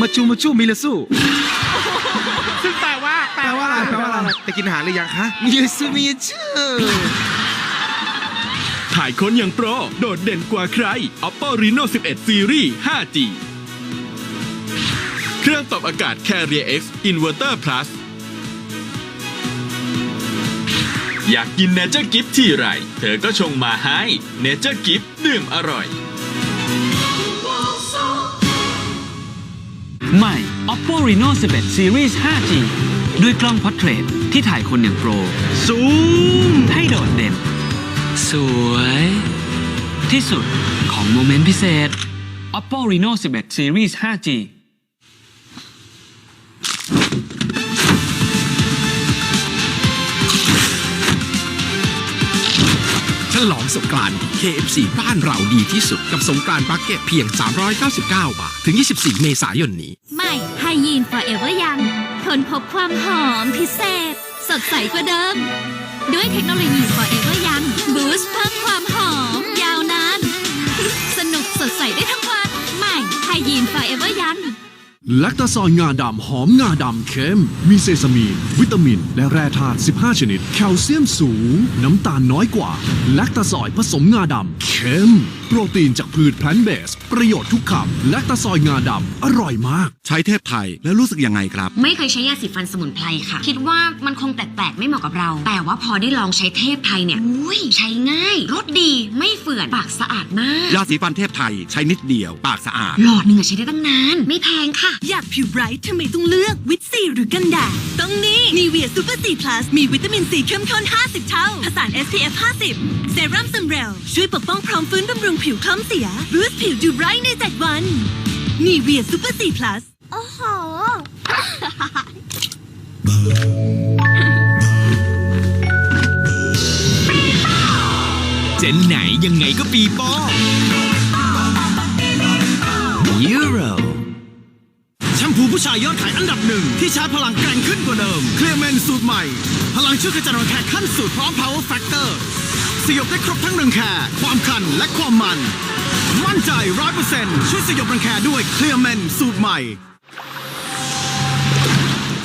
มาชูมาชูมิลาสู้ซึ่งแปลว่าแปลว่าอะไรแปลว่าอะไรจะกินอาหารหรือยังคะมิลาซูมิลาชูถ่ายคนอย่างโปร โดดเด่นกว่าใคร Oppo Reno 11 Series 5G เครื่องปรับอากาศ Carrier X Inverter Plus อยากกินเนเจอร์กิฟที่ไร เธอก็ชงมาให้เนเจอร์กิฟดื่มอร่อย ใหม่ Oppo Reno 11 Series 5G ด้วยกล้องพอร์เทรตที่ถ่ายคนอย่างโปร ซูม ให้โดดเด่น สวย ที่สุดของโมเมนต์พิเศษ Oppo Reno 11 Series 5G ลองสงกรานต์ KFC บ้านเราดีที่สุดกับสงกรานต์บัคเก็ตเพียง 399 บาท ถึง 24 เมษายนนี้ ไม่ไฮยีน Forever ยัง ทนพบความหอมพิเศษ สดใสกว่าเดิม ด้วยเทคโนโลยี Forever ยังบูสต์เพิ่มความหอม ยาวนาน สนุกสดใสได้ทั้ง แลคตาซอยงาดำหอมงาดำเข้มมีเซซามีน วิตามิน และแร่ธาตุ 15 ชนิด แคลเซียมสูง น้ำตาลน้อยกว่า แลคตาซอยผสมงาดำเข้มโปรตีนจากพืชแพลนเบส ประโยชน์ทุกคำแลคตาซอยงาดำอร่อยมาก ใช้เทพไทยแล้วรู้สึกยังไงครับ ไม่เคยใช้ยาสีฟันสมุนไพรค่ะ คิดว่ามันคงแปลกๆ ไม่เหมาะกับเรา แต่ว่าพอได้ลองใช้เทพไทยเนี่ยอุ้ยใช้ง่ายรสดีไม่เฝื่อนปากสะอาดมากยาสีฟันเทพไทยใช้นิดเดียว ปากสะอาด หลอดหนึ่งอะใช้ได้ตั้งนาน ไม่แพงค่ะ อยากผิวไบรท์ทำไมต้องเลือกวิตซีหรือกันแดดต้องนี่นีเวียซูเปอร์ซีพลัสมีวิตามินซีเข้มข้น 50 เท่าผสาน SPF 50 เซรั่มซัมเรลช่วยปกป้องพร้อมฟื้นบำรุงผิวคล้ำเสียบูสต์ผิวดูไบรท์ใน7วันนีเวียซูเปอร์ซีพลัสโอ้โห เจนไหนยังไงก็ปีโป้ยูโรแชมพูผู้ชายยอดขายอันดับหนึ่ง ที่ชาร์จพลังแกร่งขึ้นกว่าเดิม เคลียร์แมนสูตรใหม่ พลังช่วยกระจายรังแคขั้นสุดพร้อม power factor สยบได้ครบทั้งรังแคความคันและความมัน มั่นใจร้อยเปอร์เซ็นต์ช่วยสยบรังแคด้วยเคลียร์แมนสูตรใหม่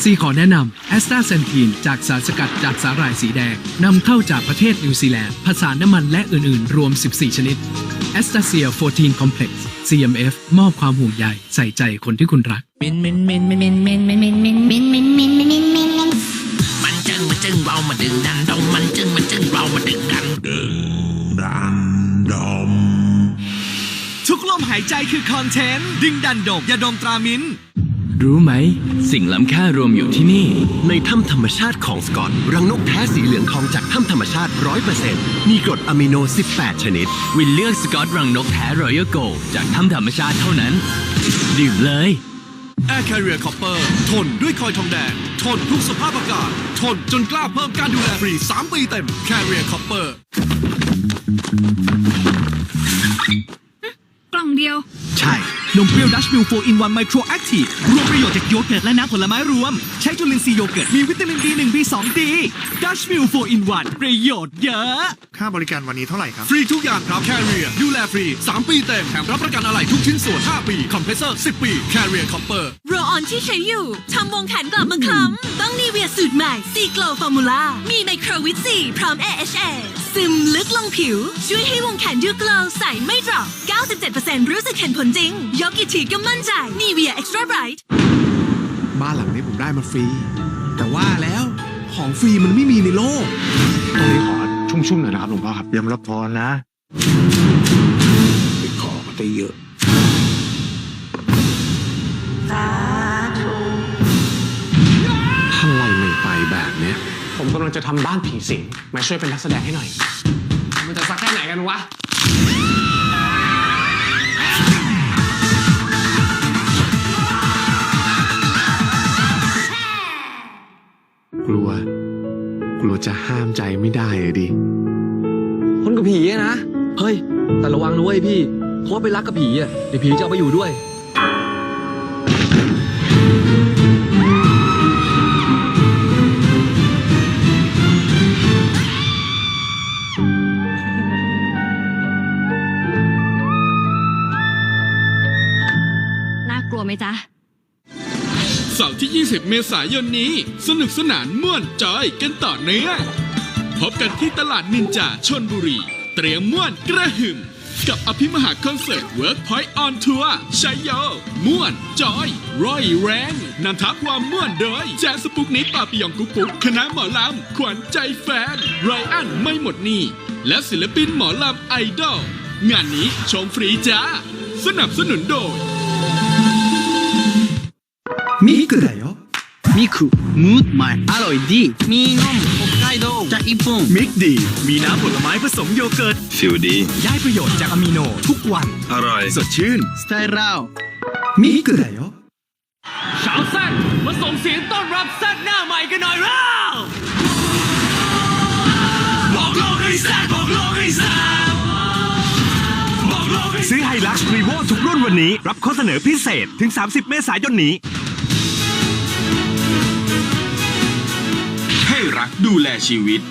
ซีขอแนะนำแอสตาเซนทีนจากสารสกัดจากสาหร่ายสีแดง นำเข้าจากประเทศนิวซีแลนด์ผสานน้ำมันและอื่น ๆ รวม 14 ชนิดแอสตาเซีย 14 Complex CMF มอบความห่วงใยใส่ใจคนที่คุณรักมินมินมินมินมินมินมินมินมินมินมินมินมินมินมินมินมันจึงมันจึงเรามาดึงดันดงมันจึงมันจึงเรามาดึงดัน หายใจคือคอนเทนต์ดึงดันดมยาดมตรามินรู้ไหม สิ่งล้ำค่ารวมอยู่ที่นี่ ในถ้ำธรรมชาติของสกอต รังนกแท้สีเหลืองทองจากถ้ำธรรมชาติ 100%มีกรดอะมิโน 18 ชนิด วินเลือกสกอตรังนกแท้รอยัลโกจากถ้ำธรรมชาติเท่านั้น ดื่มเลย Air Carrier Copper ทนด้วยคอยทองแดง ทนทุกสภาพอากาศ ทนจนกล้าเพิ่มการดูแลฟรี 3 ปีเต็ม Carrier Copper กล่องเดียว ใช่ นมเปรี้ยวดัชมิลโฟอินวันไมโครแอคทีฟรวมประโยชน์จากโยเกิร์ตและน้ำผลไม้รวม ใช้จุลินทรีย์โยเกิร์ต มีวิตามิน B1 B2 D ดัชมิลโฟอินวันประโยชน์เยอะ ค่าบริการวันนี้เท่าไหร่ครับ ฟรีทุกอย่างครับ Carrier ดูแลฟรี 3 ปีเต็มแถมรับประกันอะไรทุกชิ้นส่วน 5 ปี คอมเพรสเซอร์ 10 ปี Carrier Copper โรออนที่ใช้อยู่ทำวงแขนกลับมาคล้ำต้องนีเวียสูตรใหม่ซีโกลฟอร์มูล่ามีไมโครวิตซีพร้อม AHA ซึมลึกลงผิว ช่วยให้วงแขนดูโกลว์ใสไม่ดรอป97%รู้สึกเห็นผลจริงยกกี่ทีก็มั่นใจนีเวียเอ็กซ์ตร้าไบรท์บ้านหลังนี้ผมได้มาฟรี แต่ว่าแล้วของฟรีมันไม่มีในโลกตรงนี้ขอชุ่มๆหน่อยนะครับหลวงพ่อครับเตรียมรับพรนะไปขอมาได้เยอะทำไมไม่ไปแบบเนี้ย ผมกำลังจะทำบ้านผีสิงมาช่วยเป็นนักแสดงให้หน่อย มันจะสักแค่ไหนกันวะ กลัว กลัวจะห้ามใจไม่ได้เลยดิคนกับผีอะนะ เฮ้ย แต่ระวังนะเว้ยพี่เพราะว่าไปรักกับผีอะเดี๋ยวผีจะเอาไปอยู่ด้วย น่ากลัวไหมจ๊ะ เสาร์ที่ 20 เมษายนนี้ สนุกสนานม่วนจอยกันต่อเนื่องพบกันที่ตลาดนินจาชนบุรี เตรียมม่วนกระหึ่ม กับอภิมหาคอนเสิร์ต Workpoint on Tour ชัยโยม่วน จอยร้อยแรงนำทัพความม่วนโดยแจ๊สสปุกนิกปาปิยองกุ๊กกุ๊กคณะหมอลำขวัญใจแฟนไรอันไม่หมดนี่และศิลปินหมอลำไอดอลงานนี้ชมฟรีจ้า สนับสนุนโดย ミクだよミクムーดใหม่อร่อยดี มีนม北海道จากญี่ปุ่น มิกดี มีน้ำผลไม้ผสมโยเกิร์ต ฟิลดี ได้ประโยชน์จากอะมิโนทุกวัน อร่อย สดชื่น สไตล์เรา มิกだよ ชาวแซดมาส่งเสียงต้อนรับแซดหน้าใหม่กันหน่อยเราบอกโลกให้แซดบอกโลกให้แซดบอกโลกให้ ซื้อไฮลักซ์รีโวทุกรุ่นวันนี้ รับข้อเสนอพิเศษถึง 30 เมษายนนี้ ดูแลชีวิต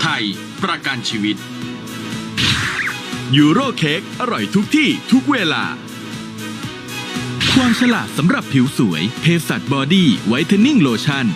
ไทย ประกันชีวิต ยูโรเค้กอร่อยทุกที่ทุกเวลา ความฉลาดสำหรับผิวสวยเพสัตบอดี้ไวท์เทนนิ่งโลชั่น